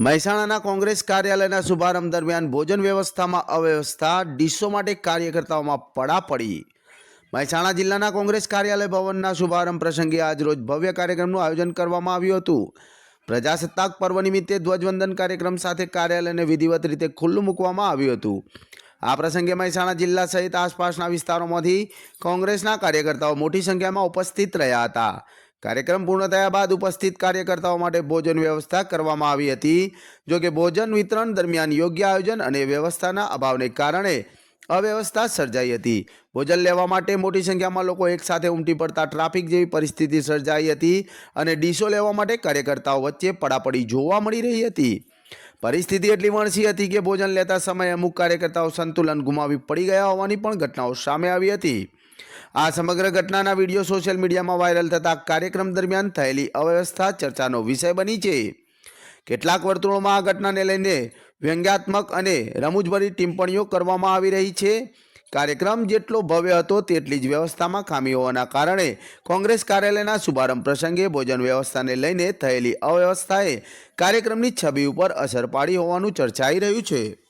મહેસાણાના કોંગ્રેસ કાર્યાલયના શુભારંભ દરમિયાન ભોજન વ્યવસ્થામાં અવ્યવસ્થા, ડીશો માટે કાર્યકર્તાઓમાં પડા પડી મહેસાણા જિલ્લાના કોંગ્રેસ કાર્યાલય ભવનના શુભારંભ પ્રસંગે આજરોજ ભવ્ય કાર્યક્રમનું આયોજન કરવામાં આવ્યું હતું. પ્રજાસત્તાક પર્વ નિમિત્તે ધ્વજવંદન કાર્યક્રમ સાથે કાર્યાલયને વિધિવત રીતે ખુલ્લું મૂકવામાં આવ્યું હતું. આ પ્રસંગે મહેસાણા જિલ્લા સહિત આસપાસના વિસ્તારોમાંથી કોંગ્રેસના કાર્યકર્તાઓ મોટી સંખ્યામાં ઉપસ્થિત રહ્યા હતા. કાર્યક્રમ પૂર્ણ થયા બાદ ઉપસ્થિત કાર્યકર્તાઓ માટે ભોજન વ્યવસ્થા કરવામાં આવી હતી, જો કે ભોજન વિતરણ દરમિયાન યોગ્ય આયોજન અને વ્યવસ્થાના અભાવને કારણે અવ્યવસ્થા સર્જાઈ હતી. ભોજન લેવા માટે મોટી સંખ્યામાં લોકો એકસાથે ઉમટી પડતા ટ્રાફિક જેવી પરિસ્થિતિ સર્જાઈ હતી અને ડીશો લેવા માટે કાર્યકર્તાઓ વચ્ચે પડાપડી જોવા મળી રહી હતી. પરિસ્થિતિ એટલી વણસી હતી કે ભોજન લેતા સમયે અમુક કાર્યકર્તાઓ સંતુલન ગુમાવી પડી ગયા હોવાની પણ ઘટનાઓ સામે આવી હતી. આ સમગ્ર ઘટનાના વીડિયો સોશિયલ મીડિયામાં વાયરલ થતા કાર્યક્રમ દરમિયાન થયેલી અવ્યવસ્થા ચર્ચાનો વિષય બની છે. કેટલાક વર્તુળોમાં આ ઘટનાને લઈને વ્યંગ્યાત્મક અને રમૂજભરી ટિપ્પણીઓ કરવામાં આવી રહી છે. કાર્યક્રમ જેટલો ભવ્ય હતો તેટલી જ વ્યવસ્થામાં ખામી હોવાના કારણે કોંગ્રેસ કાર્યાલયના શુભારંભ પ્રસંગે ભોજન વ્યવસ્થાને લઈને થયેલી અવ્યવસ્થાએ કાર્યક્રમની છબી ઉપર અસર પાડી હોવાનું ચર્ચાઈ રહ્યું છે.